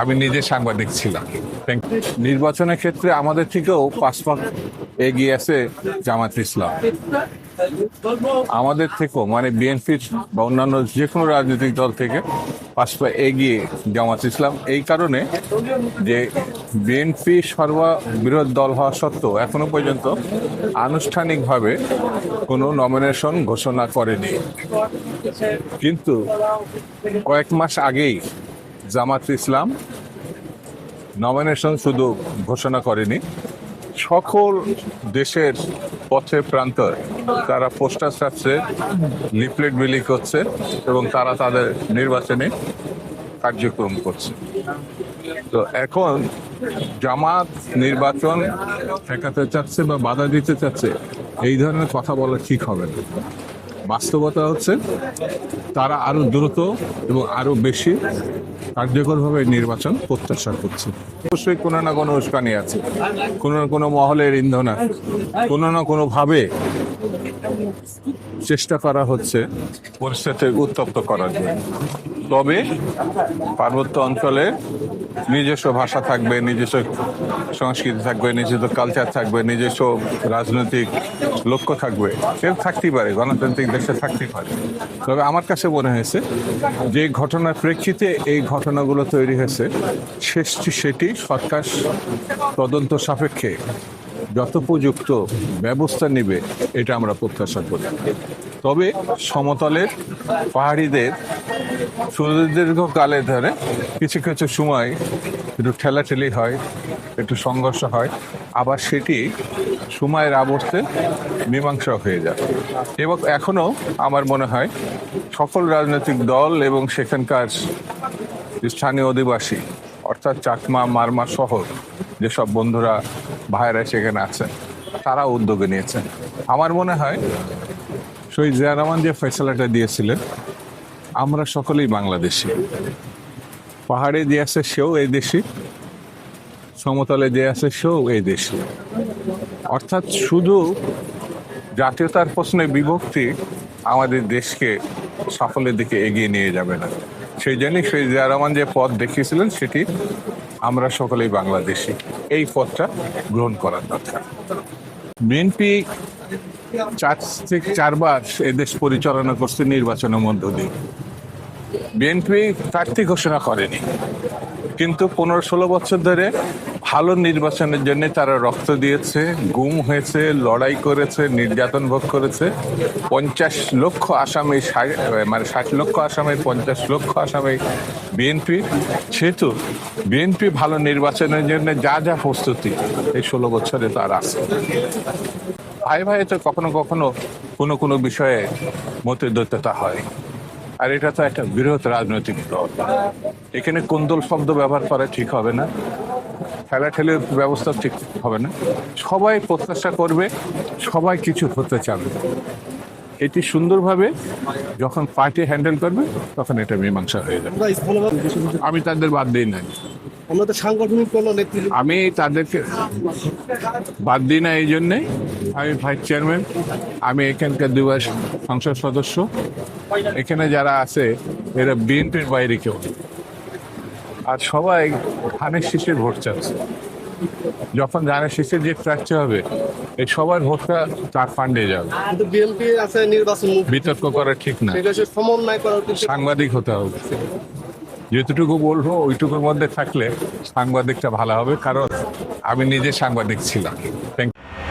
আমি নিজে সাংবাদিক ছিলাম। নির্বাচনের ক্ষেত্রে আমাদের থেকেও পাক এগিয়ে আছে জামাত ইসলাম। আমাদের থেকেও মানে বিএনপির বা অন্যান্য যে কোনো রাজনৈতিক দল থেকে পাঁচ পা এগিয়ে জামাত ইসলাম। এই কারণে যে বিএনপি সর্ববৃহৎ দল হওয়া সত্ত্বেও এখনও পর্যন্ত আনুষ্ঠানিকভাবে কোনো নমিনেশন ঘোষণা করেনি। কিন্তু কয়েক মাস আগেই জামাত ইসলাম নমিনেশন শুধু ঘোষণা করেনি। সকল দেশের পথে প্রান্ত তারা পোস্টার ছাড়ছে লিফলেট বিলি করছে এবং তারা তাদের নির্বাচনে কার্যক্রম করছে। তো এখন জামাত নির্বাচন ঠেকাতে চাচ্ছে বা বাধা দিতে চাচ্ছে, এই ধরনের কথা বলা ঠিক হবে না। বাস্তবতা হচ্ছে তারা আরও দ্রুত এবং আরও বেশি কার্যকরভাবে নির্বাচন প্রত্যাশা করছে। অবশ্যই কোনো না কোনো উস্কানি আছে। কোনো না কোনো মহলের ইন্ধন আছে। কোনো না কোনোভাবে চেষ্টা করা হচ্ছে পরিস্থিতি উত্তপ্ত করার জন্য। তবে পার্বত্য অঞ্চলে নিজস্ব ভাষা থাকবে, নিজস্ব সংস্কৃতি থাকবে, নিজস্ব কালচার থাকবে, নিজস্ব রাজনৈতিক লক্ষ্য থাকবে। এর থাকতেই পারে, গণতান্ত্রিক দেশে থাকতেই পারে। তবে আমার কাছে মনে হয়েছে, যে ঘটনার প্রেক্ষিতে এই ঘটনাগুলো তৈরি হয়েছে শেষটি সেটি সরকার তদন্ত সাপেক্ষে যত যথোপযুক্ত ব্যবস্থা নেবে, এটা আমরা প্রত্যাশা করি। তবে সমতলের পাহাড়িদের সুদীর্ঘকালে ধরে কিছু কিছু সময় একটু ঠেলাঠেলি হয়, একটু সংঘর্ষ হয়, আবার সেটি সময়ের আবর্তে মীমাংসা হয়ে যায়। এবং এখনও আমার মনে হয় সকল রাজনৈতিক দল এবং সেখানকার স্থানীয় অধিবাসী, অর্থাৎ চাকমা, মারমা শহর যেসব বন্ধুরা ভাইরা সেখানে আছেন তারা উদ্যোগে নিয়েছেন আমার মনে হয় শহীদ জিয়া রহমান যে ফেসলাটা দিয়েছিলেন আমরা সকলেই বাংলাদেশি। পাহাড়ে যে আছে সেও এই দেশি, সমতলে যে আছে সেও এই দেশি। অর্থাৎ শুধু জাতীয়তার প্রশ্নে বিভক্তি আমাদের দেশকে সাফল্যের দিকে এগিয়ে নিয়ে যাবে না। সেই জন্যই সেই জিয়া যে পথ দেখিয়েছিলেন, সেটি আমরা সকলেই বাংলাদেশি। এই পথটা গ্রহণ করার দরকার বিএনপি চার থেকে চারবার এদেশ পরিচালনা করছে নির্বাচনের মধ্য দিয়ে। বিএনপি প্রার্থী ঘোষণা করেনি। কিন্তু পনেরো ষোলো বছর ধরে ভালো নির্বাচনের জন্য তারা রক্ত দিয়েছে, গুম হয়েছে, লড়াই করেছে, নির্যাতন ভোগ করেছে। পঞ্চাশ লক্ষ আসামি মানে ষাট লক্ষ আসামের পঞ্চাশ লক্ষ আসামি বিএনপি সেহেতু বিএনপি ভালো নির্বাচনের জন্য যা যা প্রস্তুতি এই ষোলো বছরে তার আছে। ভাই ভাই তো কখনো কখনো কোনো কোনো বিষয়ে মতের দৈত্যতা হয়। আর এটা তো একটা বৃহৎ রাজনৈতিক দল। এখানে কোন্দল শব্দ ব্যবহার করা ঠিক হবে না। ঠেলাঠেলির ব্যবস্থা ঠিক হবে না। সবাই প্রত্যাশা করবে, সবাই কিছু হতে চাবে। এটি সুন্দরভাবে যখন পার্টি হ্যান্ডেল করবে, তখন এটা মীমাংসা হয়ে যাবে। আমি তাদের বাদ দিই নাই। আমরা তো সাংগঠনিক কোনো নেতৃত্ব আমি তাদেরকে বাদ দিই না এই জন্যে আমি ভাইস চেয়ারম্যান আমি এখানকার দুবার সংসদ সদস্য। এখানে যারা আছে এরা বিএনপির বাইরে কেউ আর সবাই ধানের শীষের ভোট চাচ্ছে। যখন ধানের শীষের যে ট্রাকচার হবে এই সবার ভোটটা তার ফান্ডে যাবে। বিএনপি আছে নির্বাচন বিতর্ক করা ঠিক না। সমন্বয় কিন্তু সাংবাদিক হতে হবে। যেটুকু বলব, ওইটুকুর মধ্যে থাকলে সাংবাদিকটা ভালো হবে, কারণ আমি নিজে সাংবাদিক ছিলাম থ্যাংক you.